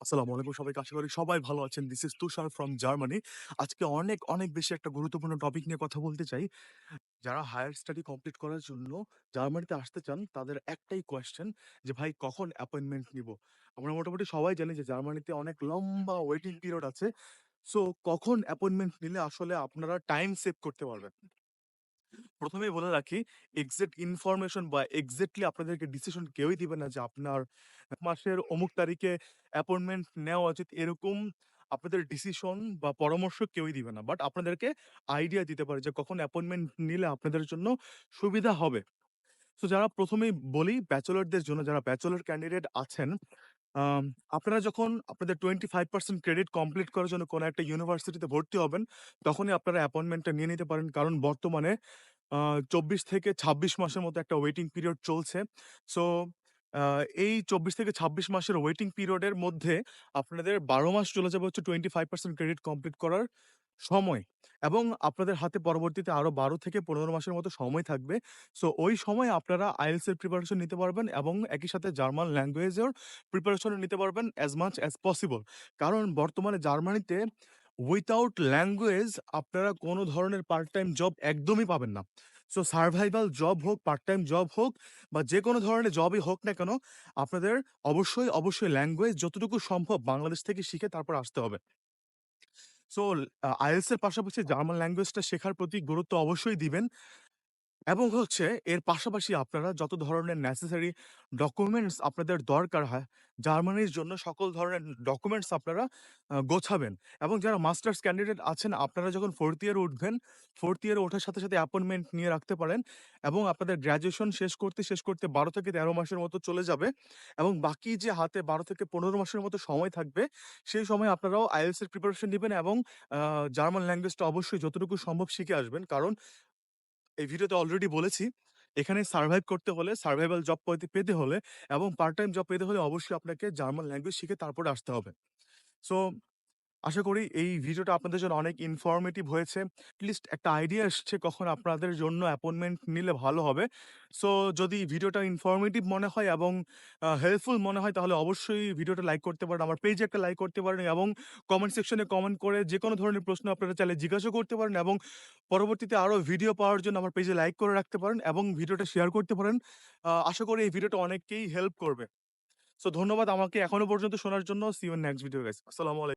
আসসালামু আলাইকুম সবাইকে আশা করি সবাই ভালো আছেন। This is Tushar from Germany. আজকে অনেক, অনেক বেশি একটা গুরুত্বপূর্ণ টপিক নিয়ে কথা বলতে চাই। যারা হায়ার স্টাডি কমপ্লিট করার জন্য জার্মানিতে আসতে চান, তাদের একটাই কোয়েশ্চেন যে, "ভাই কখন অ্যাপয়েন্টমেন্ট নিব আমরা মোটামুটি সবাই জানি যে জার্মানিতে অনেক লম্বা ওয়েটিং পিরিয়ড আছে। সো কখন অ্যাপয়েন্টমেন্ট নিলে আসলে আপনারা টাইম সেভ করতে পারবেন? ১ম এই বলে রাখি, এক্সাক্ট ইনফরমেশন বা এক্সাক্টলি আপনাদেরকে ডিসিশন কেউই দিবে না যে আপনার মাসের অমুক তারিখে অ্যাপয়েন্টমেন্ট নেওয়া উচিত এরকম আপনাদের ডিসিশন বা পরামর্শ কেউই দিবে না। বাট আপনাদেরকে আইডিয়া দিতে পারে যে কখন অ্যাপয়েন্টমেন্ট নিলে আপনাদের জন্য সুবিধা হবে। সো যারা প্রথমেই বলি ব্যাচেলরদের জন্য যারা ব্যাচেলর ক্যান্ডিডেট আছেন, আপনারা যখন আপনাদের 25% ক্রেডিট কমপ্লিট করার জন্য কোনো একটা ইউনিভার্সিটিতে ভর্তি হবেন, তখনই আপনারা অ্যাপয়েন্টমেন্টটা নিয়ে নিতে পারেন। কারণ বর্তমানে ২৪ থেকে ২৬ মাসের মতো একটা ওয়েটিং পিরিয়ড চলছে। সো এই ২৪ থেকে ২৬ মাসের ওয়েটিং পিরিয়ডের মধ্যে আপনাদের ১২ মাস চলে যাবে হচ্ছে 25% ক্রেডিট কমপ্লিট করার সময় এবং আপনাদের হাতে পরবর্তীতে আরও বারো থেকে ১৫ মাসের মতো সময় থাকবে। সো ওই সময় আপনারা এর প্রিপারেশন নিতে পারবেন এবং একই সাথে জার্মান ল্যাঙ্গুয়েজের প্রিপারেশন নিতে পারবেন অ্যাজ মাচ অ্যাজ পসিবল। কারণ বর্তমানে জার্মানিতে উইথআউট ল্যাঙ্গুয়েজ আপনারা কোনো ধরনের পার্ট টাইম জব একদমই পাবেন না। সো সার্ভাইভাল জব হোক, পার্ট টাইম জব হোক বা যে কোনো ধরনের জবই হোক না কেন, আপনাদের অবশ্যই, অবশ্যই ল্যাঙ্গুয়েজ যতটুকু সম্ভব বাংলাদেশ থেকে শিখে তারপর আসতে হবে। সো আইএলস এর পাশাপাশি জার্মান ল্যাঙ্গুয়েজটা শেখার প্রতি গুরুত্ব অবশ্যই দিবেন। এবং হচ্ছে এর পাশাপাশি আপনারা যত ধরনের নেসেসারি ডকুমেন্টস আপনাদের দরকার হয়, জার্মানির জন্য সকল ধরনের ডকুমেন্টস আপনারা গোছাবেন। এবং যারা মাস্টার্স ক্যান্ডিডেট আছেন আপনারা যখন ফোর্থ ইয়ার উঠবেন, ফোর্থ ইয়ারে ওঠার সাথে, সাথে অ্যাপয়েন্টমেন্ট নিয়ে রাখতে পারেন এবং আপনাদের গ্র্যাজুয়েশন শেষ করতে, শেষ করতে ১২ থেকে ১৩ মাসের মতো চলে যাবে এবং বাকি যে হাতে ১২ থেকে ১৫ মাসের মতো সময় থাকবে, সেই সময় আপনারাও এর প্রিপারেশন নেবেন এবং জার্মান ল্যাঙ্গুয়েজটা অবশ্যই যতটুকু সম্ভব শিখে আসবেন। কারণ এই ভিডিওতে অলরেডি বলেছি, এখানে সার্ভাইভ করতে হলে, সার্ভাইভাল জব পেতে পেতে হলে এবং পার্ট টাইম জব পেতে হলে অবশ্যই আপনাকে জার্মান ল্যাঙ্গুয়েজ শিখে তারপরে আসতে হবে। সো আশা করি এই ভিডিওটা আপনাদের জন্য অনেক ইনফরমেটিভ হয়েছে। এটলিস্ট একটা আইডিয়া এসছে কখন আপনাদের জন্য অ্যাপয়েন্টমেন্ট নিলে ভালো হবে। সো যদি ভিডিওটা ইনফরমেটিভ মনে হয় এবং হেল্পফুল মনে হয়, তাহলে অবশ্যই ভিডিওটা লাইক করতে পারেন। আমার পেজে একটা লাইক করতে পারেন এবং কমেন্ট সেকশনে কমেন্ট করে যে কোনো ধরনের প্রশ্ন আপনারা চাইলে জিজ্ঞাসা করতে পারেন এবং পরবর্তীতে আরও ভিডিও পাওয়ার জন্য আমার পেজে লাইক করে রাখতে পারেন এবং ভিডিওটা শেয়ার করতে পারেন। আশা করি এই ভিডিওটা অনেককেই হেল্প করবে। সো ধন্যবাদ আমাকে এখনও পর্যন্ত শোনার জন্য। See you in next video guys. আসসালামু আলাই